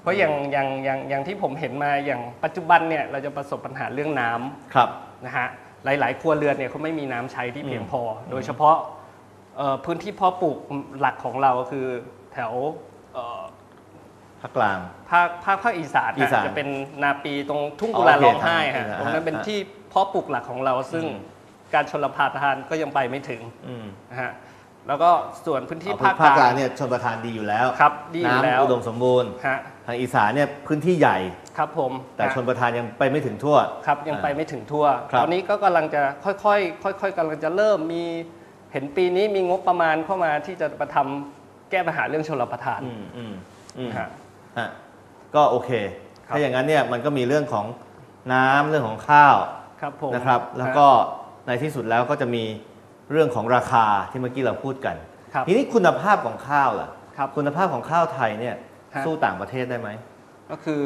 เพราะอย่างอย่างอย่างอย่างที่ผมเห็นมาอย่างปัจจุบันเนี่ยเราจะประสบปัญหาเรื่องน้ำครับ นะฮะหลาย ๆ ครัวเรือนเนี่ยเขาไม่มีน้ำใช้ที่เพียงอืมพอ โดยเฉพาะเอ่อพื้นที่เพาะปลูกหลักของเราก็คือแถวเอ่อภาคกลาง ภาคภาคภาคอีสานอีสานฮะจะเป็นนาปีตรงทุ่งอ๋อกุลาโอเคร้องไห้ครัฮะบตรงนั้นเป็นฮะที่เพาะปลูกหลักของเราซึ่งอืม การชลประทานก็ยังไปไม่ถึง อืม นะฮะ แล้วก็ส่วนพื้นที่เอาภาคภาคกกลาลางงเนี่ยชนประทานดีอยู่แล้วครับดีอยู่แล้วน้ำอุดมสมบูรณ์ฮะทางอีสานเนี่ยพื้นที่ใหญ่ครับผมแต่ฮะชนประทานยังไปไม่ถึงทั่วครับยังไปไม่ถึงทั่วครับตอนนี้ก็กำลังจะค่อยๆ ค่อย ๆกำลังจะเริ่มมีเห็นปีนี้มีงบประมาณเข้ามาที่จะมาทำแก้ปัญหาเรื่องชลประทานอืมอืมอืมฮะฮะก็โอเคครับถ้าอย่างนั้นเนี่ยมันก็มีเรื่องของน้ำเรื่องของข้าวครับผมนะครับ แล้วก็ในที่สุดแล้วก็จะมี เรื่องของราคาที่เมื่อกี้เราพูดกัน ครับทีนี้คุณภาพของข้าวล่ะครับคุณภาพของข้าวไทยเนี่ยฮะ สู้ต่างประเทศได้ไหมก็คือ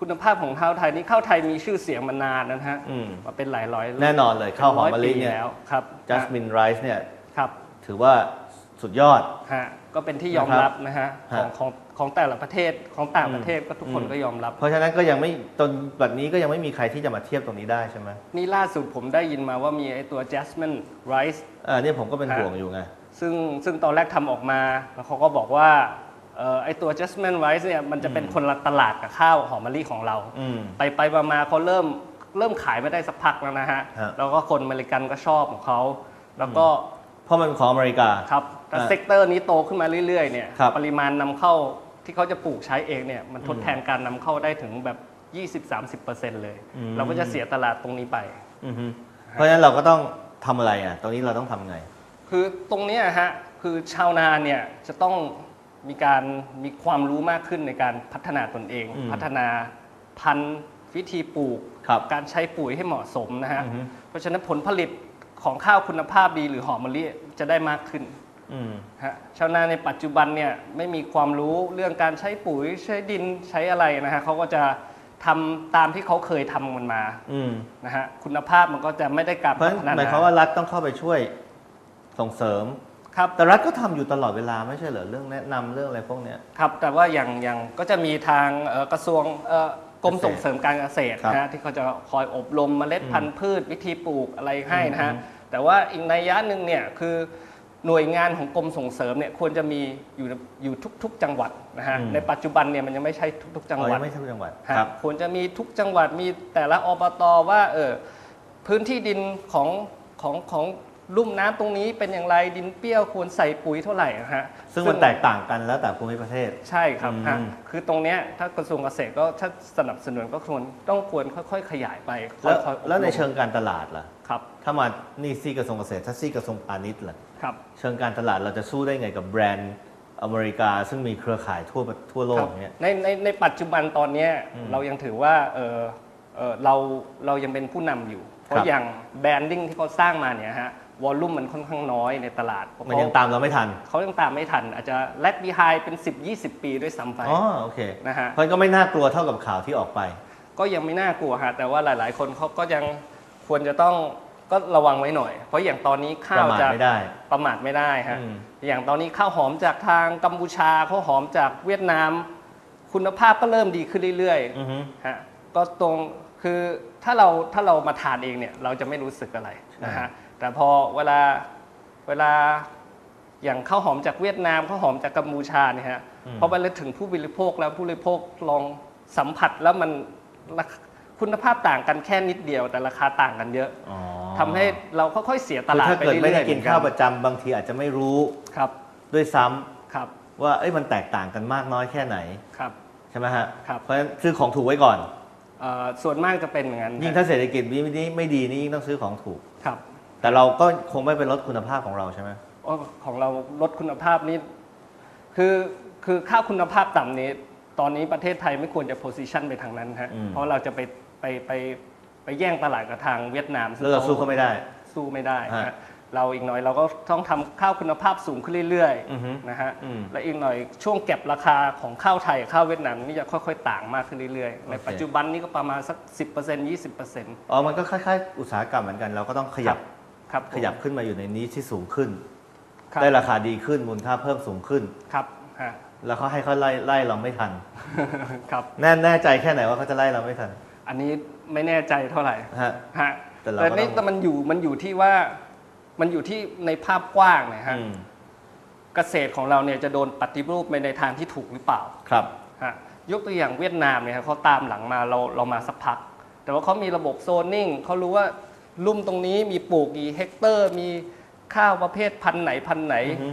คุณภาพของข้าวไทยนี่ข้าวไทยมีชื่อเสียงมานานนะฮะอืม มาเป็นหลายร้อยแน่นอนเลยข้าวหอมมะลิป็เนี่ยแล้วครับจัสมินไรซ์เนี่ยครับถือว่าสุดยอด ฮะก็เป็นที่ยอมรับนะฮะขฮะ องของ ของแต่ละประเทศของต่างอืมประเทศก็ทุกคนอืมก็ยอมรับ เพราะฉะนั้นก็ยังไม่จนแบบนี้ก็ยังไม่มีใครที่จะมาเทียบตรงนี้ได้ใช่ไหมนี่ล่าสุดผมได้ยินมาว่ามีไอตัว jasmine rice อ่าเนี่ยผมก็เป็นฮะห่วงอยู่ไงซึ่งซึ่งตอนแรกทำออกมาแล้วเขาก็บอกว่าเอ่อไอตัว jasmine rice เนี่ยมันจะเป็นคนละตลาดกับข้าวหอมมะลิของเราอืมไปไปมามาเขาเริ่มเริ่มขายไม่ได้สักพักแล้วนะฮะฮะ แล้วก็คนอเมริกันก็ชอบของเขา แล้วก็เพราะมันของอเมริกา ครับแต่ฮะเซกเตอร์นี้โตขึ้นมาเรื่อยๆเนี่ยครับปริมาณนำเข้า ที่เขาจะปลูกใช้เองเนี่ยมันทดแทนการนำเข้าได้ถึงแบบ 20-30%เลย อืม เราก็จะเสียตลาดตรงนี้ไป อือฮึเพราะฉะนั้นเราก็ต้องทำอะไรอะ ตรงนี้เราต้องทำไง คือตรงเนี้ยฮะคือชาวนาเนี่ยจะต้องมีการมีความรู้มากขึ้นในการพัฒนาตนเอง อืมพัฒนาพันธุ์วิธีปลูก ครับการใช้ปุ๋ยให้เหมาะสมนะฮะอือฮึ เพราะฉะนั้นผลผลิตของข้าวคุณภาพดีหรือหอมมะลิจะได้มากขึ้นอืม ฮะชาวนาในปัจจุบันเนี่ยไม่มีความรู้เรื่องการใช้ปุ๋ยใช้ดินใช้อะไรนะฮะเขาก็จะทำตามที่เขาเคยทำมันมาอืมนะฮะคุณภาพมันก็จะไม่ได้การเพราะพัฉะฒนั้นนาหมายความว่ารัฐต้องเข้าไปช่วยส่งเสริมครับแต่รัฐก็ทำอยู่ตลอดเวลาไม่ใช่เหรอเรื่องแนะนำเรื่องอะไรพวกเนี้ยครับแต่ว่าอย่างอย่างก็จะมีทางเอ่อกระทรวงเอ่อกรมส่งเสริมการเกษตรครับนะฮะที่เขาจะคอยอบรมเมล็ดพันธุ์พืช วิธีปลูกอะไรให้นะฮะอืมแต่ว่าอีกนัยยะหนึ่งเนี่ยคือ หน่วยงานของกรมส่งเสริมเนี่ยควรจะมีอยู่อยู่ทุก ๆ จังหวัดนะฮะในปัจจุบันเนี่ยมันยังไม่ใช่ทุก ๆ จังอ๋อหวัยัดงไม่ใช่จังหวัดฮะครับควรจะมีทุกจังหวัดมีแต่ละอบตว่าเออพื้นที่ดินของของของ ลุ่มน้ำตรงนี้เป็นอย่างไรดินเปรี้ยวควรใส่ปุ๋ยเท่าไหร่นะฮะ ซึ่งมันแตกต่างกันแล้วแต่ภูมิประเทศ ใช่ครับอืมฮะคือตรงเนี้ยถ้ากระทรวงเกษตรก็ถ้าสนับสนุนก็ควรต้องควรค่อยๆ ขยายไปค่แล้วอยๆอบรมแล้วในเชิงการตลาดล่ะ ครับถ้ามานี่ซี่กระทรวงเกษตร ถ้าซี่กระทรวงพาณิชย์ล่ะ ครับ เชิงการตลาดเราจะสู้ได้ไงกับแบรนด์อเมริกา ซึ่งมีเครือข่ายทั่วทั่วโลคกรับเนี่ย ในในในปัจจุบันตอนเนี้ยอืมเรายังถือว่าเออเออเราเรายังเป็นผู้นำอยู่ เพครัราะบอย่างแบรนดิ้งที่เขาสร้างมาเนี่ยฮะ วอลลุ่มมันค่อนข้างน้อยในตลาดเพราะมันเขายังตามเราไม่ทัน เขายังตามไม่ทัน อาจจะแลกบีไฮเป็น 10 20 ปีด้วยซ้ำไปอ๋อโอเคนะฮะเพราะก็ไม่น่ากลัวเท่ากับข่าวที่ออกไป ก็ยังไม่น่ากลัวฮะแต่ว่าหลาย ๆ คนเขาก็ยังควรจะต้องก็ระวังไว้หน่อย เพราะอย่างตอนนี้ปข้าระวมาทจากไม่ได้ประมาทไม่ได้ฮะอืมอย่างตอนนี้ข้าวหอมจากทางกัมพูชาข้าวหอมจากเวียดนาม คุณภาพก็เริ่มดีขึ้นเรื่อยอือฮึๆฮะก็ตรงคือถ้าเราถ้าเรามาทานเองเนี่ยเราจะไม่รู้สึกอะไรนะฮะ แต่พอเวลาเวลาอย่างข้าวหอมจากเวียดนามข้าวหอมจากกัมพูชาเนี่ยฮะพอไปถึงผู้บริโภคแล้วผู้บริโภคลองสัมผัสแล้วมันราคาคุณภาพต่างกันแค่นิดเดียว แต่ราคาต่างกันเยอะอ๋อทำให้เราค่อยๆเสียตคือลาดถ้าไปเกิดเรื่อยๆไม่ได้กินเหมือข้าวประจำบางทีอาจจะไม่รู้ครับ ด้วยซ้ำครับว่าเอ้ยมันแตกต่างกันมากน้อยแค่ไหนครับใช่ไหมฮะครับเพราะฉะนั้นซื้อของถูกไว้ก่อนเอ่อส่วนมากจะเป็นอย่างนั้นยิ่งถ้าเศรษฐกิจไม่ดีไม่ดีนี่ยิ่งต้องซื้อของถูกครับ แต่เราก็คงไม่ไปลดคุณภาพของเราใช่ไหมอ๋อของเราลดคุณภาพนี่คือคือค่าคุณภาพต่ำนี้ ตอนนี้ประเทศไทยไม่ควรจะโพ i ิชันไปทางนั้นฮะอืมเพราะเราจะไปไปไปไปแย่งตลาดกับทางเวียดนามแล้วเราสู้เขาไม่ได้ สู้ไม่ได้ฮะฮะเราอีกหน่อยเราก็ต้องทำข้าวคุณภาพสูงขึ้นเรื่อยอือฮึๆนะฮะอืมและอีกหน่อยช่วงเก็บราคาของข้าวไทยกับข้าวเวียดนามนี่จะค่อยๆ ต่างมากขึ้นเรื่อยๆ ในโอเคปัจจุบันนี้ก็ประมาณสัก 10% 20%อ๋อมันก็คล้ายๆ อุตสาหกรรมเหมือนกันเราก็ต้องขยับ ครับผมขยับขึ้นมาอยู่ในนี้ที่สูงขึ้น ครับได้ราคาดีขึ้นมูลค่าเพิ่มสูงขึ้น ครับฮะ แล้วเขาให้เขาไล่ไล่เราไม่ทัน ครับ แน่แน่ใจแค่ไหนว่าเขาจะไล่เราไม่ทันอันนี้ไม่แน่ใจเท่าไหร่ฮะ ฮะแต่เราแต่ก็นี่ต้อง แต่มันอยู่มันอยู่ที่ว่ามันอยู่ที่ในภาพกว้างนะฮะอืมเกษตรของเราเนี่ยจะโดนปฏิรูปไปในทางที่ถูกหรือเปล่า ครับ ฮะยกตัวอย่างเวียดนามเนี่ยครับเขาตามหลังมาเราเรามาสักพัก แต่ว่าเขามีระบบโซนนิ่งเขารู้ว่า ลุ่มตรงนี้มีปลูกกี่เฮกเตอร์ มีข้าวประเภทพันธุ์ไหนพันธุ์ไหน อือฮึ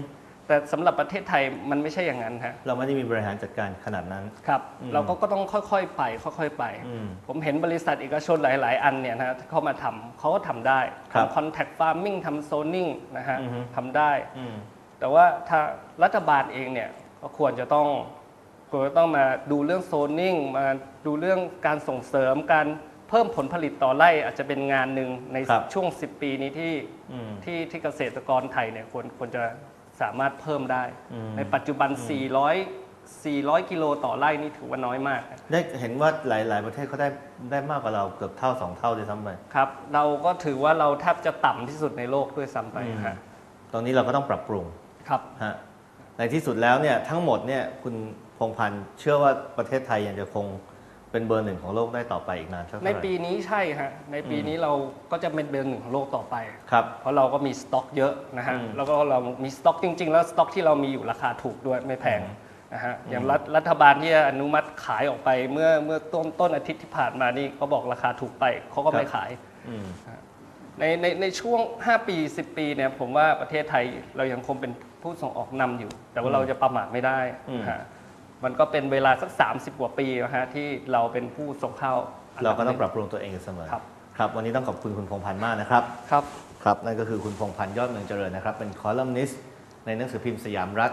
แต่สำหรับประเทศไทยมันไม่ใช่อย่างนั้นฮะเราไม่ได้มีบริหารจัดการขนาดนั้น ครับ อืม เราก็ก็ต้องค่อยๆไป ค่อยๆไป อืม ผมเห็นบริษัทเอกชนหลาย ๆ อันเนี่ยนะเข้ามาทำเขาก็ทำได้ครับทำ contact farming ทำ zoning นะฮะอือฮึ ทำได้ อืม แต่ว่าถ้ารัฐบาลเองเนี่ยก็ควรจะต้องควรจะต้องมาดูเรื่องโซนนิ่งมาดูเรื่องการส่งเสริมการเพิ่มผลผลิตต่อไร่อาจจะเป็นงานหนึ่งในครับช่วง 10 ปีนี้ที่อืมที่ที่เกษตรกรไทยเนี่ยควรควรจะสามารถเพิ่มได้ อืม ในปัจจุบัน 400 400 กิโลต่อไร่นี่ถือว่าน้อยมากได้เห็นว่าหลาย ๆ ประเทศเขาได้ได้มากกว่าเราเกือบเท่าสองเท่าด้วยซ้ำไป ครับ เราก็ถือว่าเราแทบจะต่ำที่สุดในโลกด้วยซ้ำไปอืม ฮะตรงนี้เราก็ต้องปรับปรุงครับ ฮะในที่สุดแล้วเนี่ยทั้งหมดเนี่ยคุณพงษ์พันธ์เชื่อว่าประเทศไทยยังจะคง เป็นเบอร์หนึ่งของโลกได้ต่อไปอีกนานสักในเท่าไหร่ปีนี้ใช่ฮะในปีนี้เราก็จะเป็นเบอร์หนึ่งของโลกต่อไป ครับ เพราะเราก็มีสต็อกเยอะนะฮะ อืมแล้วก็เรามีสต็อกจริง ๆ แล้วสต็อกที่เรามีอยู่ราคาถูกด้วยไม่แพงอืมนะฮะ อย่างรัฐรัฐบาลที่อนุมัติขายออกไปเมื่อเมื่อต้นต้นอาทิตย์ที่ผ่านมานี่เขาบอกราคาถูกไปเขาก็ไม่ขาย อืม ในในในช่วง 5 ปี 10 ปีเนี่ยผมว่าประเทศไทยเรายังคงเป็นผู้ส่งออกนำอยู่ แต่ว่าเราจะประมาทไม่ได้อืมนะฮะ มันก็เป็นเวลาสัก 30 กว่าปีนะฮะที่เราเป็นผู้ส่งเข้าอันดัเราบก็ต้องหปนึ่รับปรุงตัวเองอยู่เสมอครับครับ วันนี้ต้องขอบคุณคุณพงษ์พันธ์มากนะครับครับ ครับนั่นก็คือคุณพงษ์พันธ์ยอดเมืองเจริญนะครับ เป็นคอลัมนิสต์ในหนังสือพิมพ์สยามรัฐ